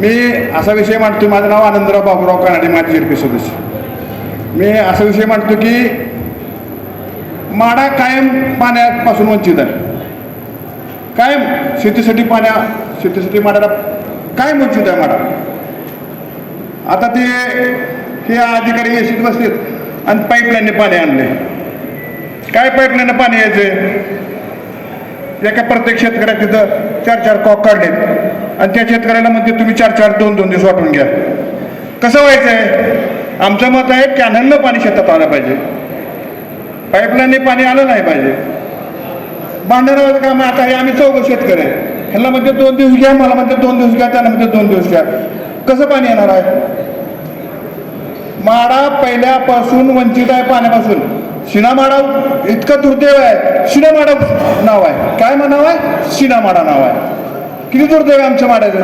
मी असा विषय मांडतो माझं नाव आनंदराव बाबूराव कानाडे माझे जिरपी सदस्य. मी असा विषय मांडतो की माडा कायम पाण्यापासून वंचित आहे. कायम शेतीसाठी पाण्या शेतीसाठी माड्याला कायम वंचित आहे माडा. आता ते हे अधिकारी एसीत बसलेत आणि पाईपलाईनने पाणी आणले काय पाईपलाईनने पाणी यायचे एका प्रत्येक शेतकऱ्या तिथं चार चार कॉक काढलेत. आणि त्या शेतकऱ्याला म्हणते तुम्ही चार चार दोन दोन दिवस वाटून घ्या. कसं व्हायचं आहे आमचं मत आहे कॅनलनं पाणी शेतात आलं पाहिजे. पाईपलाईनने पाणी आलं नाही पाहिजे. भांडणाचं काम आता हे आम्ही चौघ शेतकरी आहे. ह्याला म्हणते दोन दिवस घ्या. मला म्हणते दोन दिवस घ्या. त्याला म्हणते दोन दिवस घ्या. कसं पाणी येणार आहे? माडा पहिल्यापासून वंचित आहे पाण्यापासून. शिनामाडा इतकं दुर्दैव आहे. शिनामाडा नाव आहे. काय म्हणाव आहे? शिनामाडा नाव आहे. किती दुर्दैव आमच्या माड्याचं?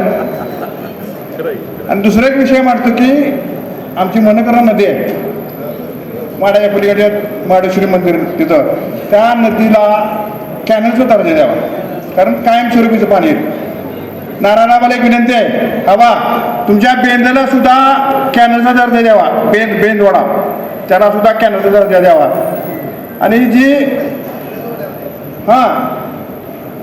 आणि दुसरा एक विषय मांडतो की आमची मनकरा नदी आहे. माड्याच्या पलीकडे माडेश्वरी मंदिर तिथं. त्या नदीला कॅनलचा दर्जा द्यावा. कारण कायमस्वरूपीचं पाणी आहे. नारायणाबाला एक विनंती आहे. हवा तुमच्या बेंदला सुद्धा कॅनलचा दर्जा द्यावा. बेंद बेंदवाडा. त्याला सुद्धा कॅनलचा दर्जा द्यावा. आणि जी हां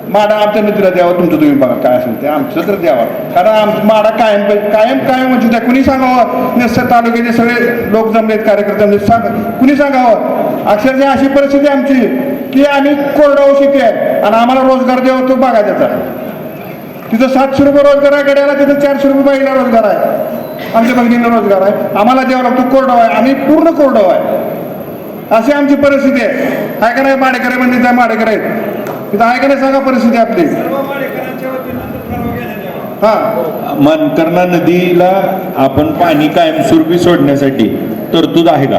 माडा आमच्या मित्र द्यावा तुमचं तुम्ही बघा काय असेल ते. आमचं तर द्यावा कारण आम माडा कायम कायम कायम म्हणजे त्या कुणी सांगावं? निस्तर तालुक्याचे सगळे लोक जमलेत कार्यकर्ते म्हणजे सांग कुणी सांगावं? अक्षरशः अशी परिस्थिती आमची की आम्ही कोरडाऊ शेती आहे आणि आम्हाला रोजगार द्यावा तो बघा त्याचा. तिथं सातशे रुपये रोजगार आहे गड्याला तिथं चारशे रुपये बाईला रोजगार आहे. आमच्या बहिणीला रोजगार आहे. आम्हाला द्यावा लागतो कोरडाव आहे. आम्ही पूर्ण कोरडाव आहे. अशी आमची परिस्थिती आहे. काय का नाही माडेकरे म्हणजे त्या माडेकर आहेत? तिथं आहे का नाही सांगा परिस्थिती आपली. हां. मनकर्णा नदीला आपण पाणी कायमस्वरूपी सोडण्यासाठी तरतूद आहे का?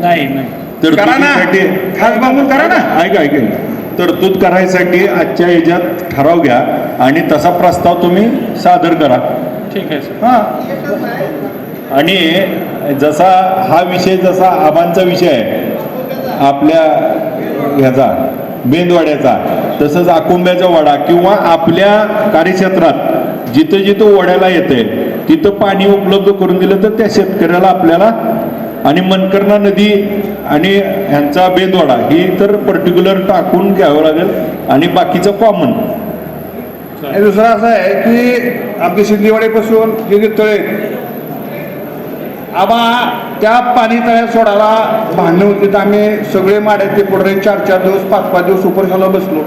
नाही नाही. करा ना. तरतुदीसाठी खास बांधून करा ना. ऐका ऐका. तरतूद करायसाठी आजच्या ह्याच्यात ठराव घ्या आणि तसा प्रस्ताव तुम्ही सादर करा. ठीक आहे सर. हां. आणि जसा हा विषय जसा आबांचा विषय आहे आपल्या ह्याचा बेंदवाड्याचा तसंच आकुंब्याचा वडा किंवा आपल्या कार्यक्षेत्रात जिथं जिथं वड्याला येते तिथं पाणी उपलब्ध करून दिलं तर त्या शेतकऱ्याला आपल्याला आणि मनकर्णा नदी आणि ह्यांचा बेदवाडा ही तर पर्टिक्युलर टाकून घ्यावं लागेल आणि बाकीचं कॉमन दुसरं असं आहे की आमच्या शिंदेवाडीपासून जे जे तळे आबा त्या पाणी तळ्यात सोडायला भांडणं होती तर आम्ही सगळे माड्याचे पुढे चार चार दिवस पाच पाच दिवस उपोषणाला बसलो.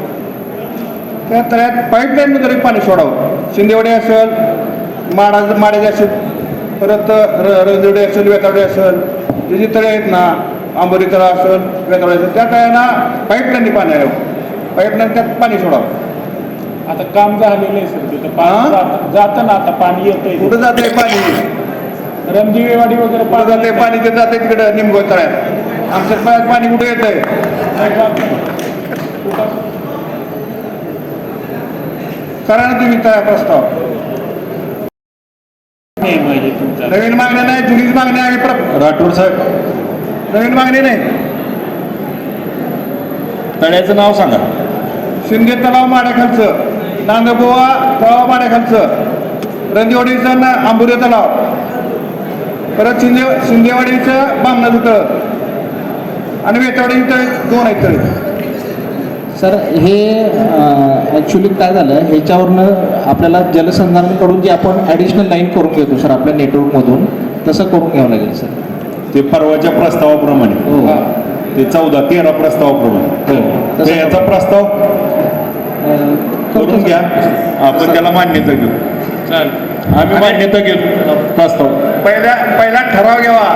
त्या तळ्यात पाईपलाईन तरी पाणी सोडावं. शिंदेवाडी असेल माडा माड्याचे असेल परत र रंजवडे असेल वेतावडे असेल जे जे तळे आहेत ना आंबोरी तळा असेल वेतावडे असेल त्या तळ्यांना पाईपलाईननी पाणी यावं पाईपलाईन त्यात पाणी सोडावं. आता काम झालेलं आहे सर तिथं? पाणी जातं- जातं ना आता पाणी येतंय. कुठं जाते पाणी? रणदिवेवाडी वगैरे कुठं जाते पाणी? ते जाते तिकडे निमगोळ तळ्यात. आमच्या पाण्यात पाणी कुठे येत आहे करा ना तुम्ही प्रस्ताव. नवीन मागण्या नाही जुनीच मागणी आहे राठोड साहेब. नवीन मागणी नाही. तळ्याचं नाव सांगा. शिंदे तलाव माड्याखालचं नांदबोवा तलाव माड्याखालचं रंजवाडीचं ना आंबुरे तलाव. परत शिंदे शिंदेवाडीचं बामणाचं तळ आणि वेतावाडी तळ दोन आहेत तळे. सर हे ॲक्च्युली काय झालं ह्याच्यावरनं आपल्याला जलसंधारणकडून जे आपण ॲडिशनल लाईन करून घेतो सर आपल्या नेटवर्कमधून तसं करून घ्यावं लागेल सर. ते परवाच्या प्रस्तावाप्रमाणे. हो. ते चौदा तेरा प्रस्तावाप्रमाणे. हो. तर याचा प्रस्ताव करून घ्या. आपण त्याला मान्यता घेऊ चालेल. आम्ही मान्यता घेऊ प्रस्ताव. पहिल्या पहिला ठराव घ्यावा.